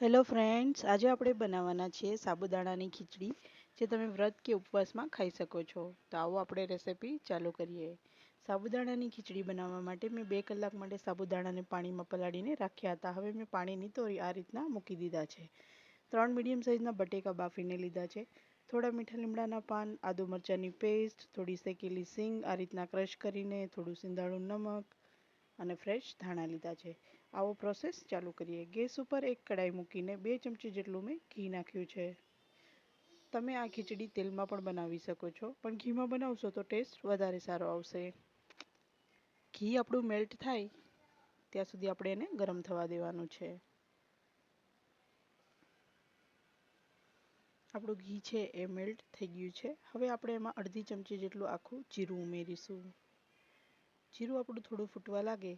Hello friends આજે આપણે બનાવવાના છીએ સાબુદાણાની ખીચડી, જે તમે વ્રત કે ઉપવાસમાં ખાઈ શકો છો. તો આવો આપણે રેસીપી ચાલુ કરીએ. સાબુદાણાની ખીચડી બનાવવા માટે મેં બે કલાક માટે સાબુદાણાને પાણીમાં પલાળીને રાખ્યા હતા. હવે મેં પાણી નીતોરી આ રીતના મૂકી દીધા છે. ત્રણ મીડિયમ સાઇઝના બટેકા બાફીને લીધા છે. થોડા મીઠા લીમડાના પાન, આદુ મરચાંની પેસ્ટ થોડી શેકેલી સિંગ આ રીતના ક્રશ કરીને થોડું સિંધાળું નમક અને ફ્રેશ ધાણા લીધા છે. આવો પ્રોસેસ ચાલુ કરીએ. ગેસ ઉપર એક કડાઈ મૂકીને બે ચમચી જેટલું મેં ઘી નાખ્યું છે. તમે આ ખીચડી તેલમાં પણ બનાવી શકો છો, પણ ઘીમાં બનાવશો તો ટેસ્ટ વધારે સારો આવશે. ઘી આપણું મેલ્ટ થાય, ત્યાં સુધી આપણે એને ગરમ થવા દેવાનું છે. આપણું ઘી છે એ મેલ્ટ થઈ ગયું છે. હવે આપણે એમાં અડધી ચમચી જેટલું આખું જીરું ઉમેરીશું. જીરું આપણું થોડું ફૂટવા લાગે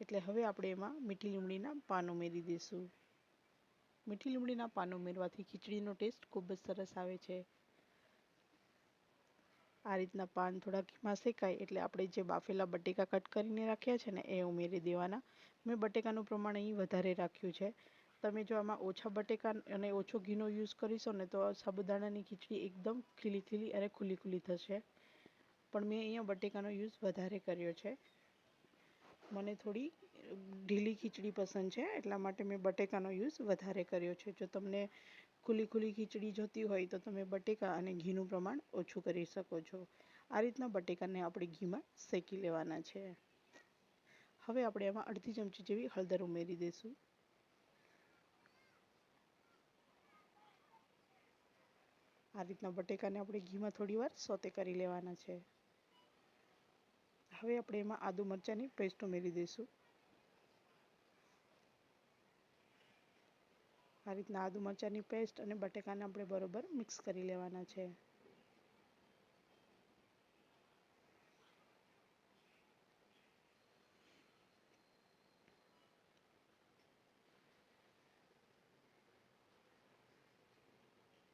એટલે હવે આપણે એમાં મીઠી લીમડીના પાન ઉમેરી દઈશું. મીઠી લીમડીના પાન ઉમેરવાથી ખીચડીનો ટેસ્ટ ખૂબ જ સરસ આવે છે. આ રીતના પાન થોડા ઘીમાં શેકાય એટલે આપણે જે બાફેલા બટેકા કટ કરીને રાખ્યા છે ને એ ઉમેરી દેવાના. મેં બટેકાનું પ્રમાણ અહીં વધારે રાખ્યું છે. તમે જો આમાં ઓછા બટેકા અને ઓછો ઘીનો યુઝ કરીશો ને તો સાબુદાણાની ખીચડી એકદમ ખીલી ખીલી અને ખુલ્લી ખુલ્લી થશે. પણ મેં અહીંયા બટેકાનો યુઝ વધારે કર્યો છે. મને થોડી ઢીલી ખીચડી પસંદ છે, એટલા માટે મેં બટેકાનો યુઝ વધારે કર્યો છે. જો તમને ખુલ્લી ખુલ્લી ખીચડી જોતી હોય તો તમે બટેકા અને ઘીનું પ્રમાણ ઓછું કરી શકો છો. આ રીતના બટેકાને આપણે ઘીમાં શેકી લેવાના છે. હવે આપણે એમાં અડધી ચમચી જેવી હળદર ઉમેરી દઈશું. આ રીતના બટેકાને આપણે ઘીમાં થોડી વાર સોતે કરી લેવાના છે. હવે આપણે એમાં આદુ મરચાંની પેસ્ટ ઉમેરી દઈશું. આ રીતના આદુ મરચાંની પેસ્ટ અને બટેકાને આપણે બરોબર મિક્સ કરી લેવાના છે.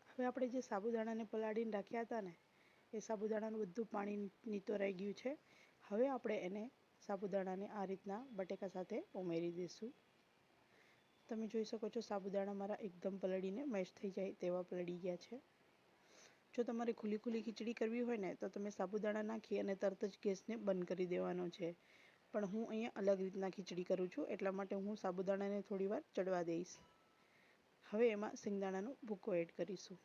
હવે આપણે જે સાબુદાણાને પલાળીને રાખ્યા હતા ને, એ સાબુદાણાનું બધું પાણી નીતો રહી ગયું છે. હવે આપણે એને સાબુદાણાને આ રીતના બટેકા સાથે ઉમેરી દઈશું. તમે જોઈ શકો છો સાબુદાણા મારા એકદમ પલળીને મેશ થઈ જાય તેવા પલળી ગયા છે. જો તમારે ખુલ્લી ખુલ્લી ખીચડી કરવી હોય ને, તો તમે સાબુદાણા નાખી અને તરત જ ગેસને બંધ કરી દેવાનો છે. પણ હું અહીંયા અલગ રીતના ખીચડી કરું છું, એટલા માટે હું સાબુદાણાને થોડી વાર ચડવા દઈશ. હવે એમાં સિંગદાણાનો ભૂકો એડ કરીશું.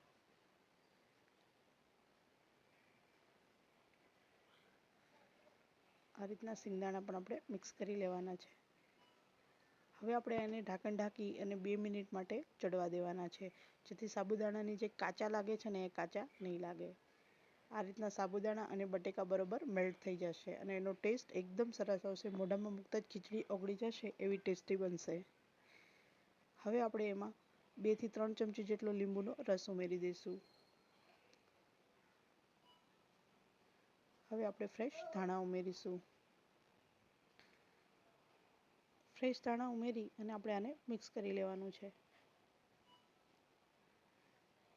આ રીતના સિંગદાણા પણ આપણે મિક્સ કરી લેવાના છે. હવે આપણે એને ઢાંકણ ઢાંકી અને બે મિનિટ માટે ચડવા દેવાના છે. જેથી સાબુદાણાની જે કાચા લાગે છે ને એ કાચા નહીં લાગે. આ રીતના સાબુદાણા અને બટેકા બરોબર મેલ્ટ થઈ જશે અને એનો ટેસ્ટ એકદમ સરસ આવશે. મોઢામાં મૂકતા જ ખીચડી ઓગળી જશે એવી ટેસ્ટી બનશે. હવે આપણે એમાં બેથી ત્રણ ચમચી જેટલો લીંબુનો રસ ઉમેરી દઈશું. હવે આપણે ફ્રેશ ધાણા ઉમેરીશું. ફ્રેશ ધાણા ઉમેરી અને આપણે આને મિક્સ કરી લેવાનું છે.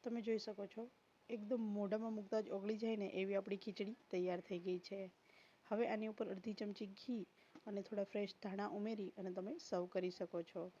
તમે જોઈ શકો છો, એકદમ મોઢામાં મૂકતા જ ઓગળી જાય ને એવી આપણી ખીચડી તૈયાર થઈ ગઈ છે. હવે આની ઉપર અડધી ચમચી ઘી અને થોડા ફ્રેશ ધાણા ઉમેરી અને તમે સર્વ કરી શકો છો.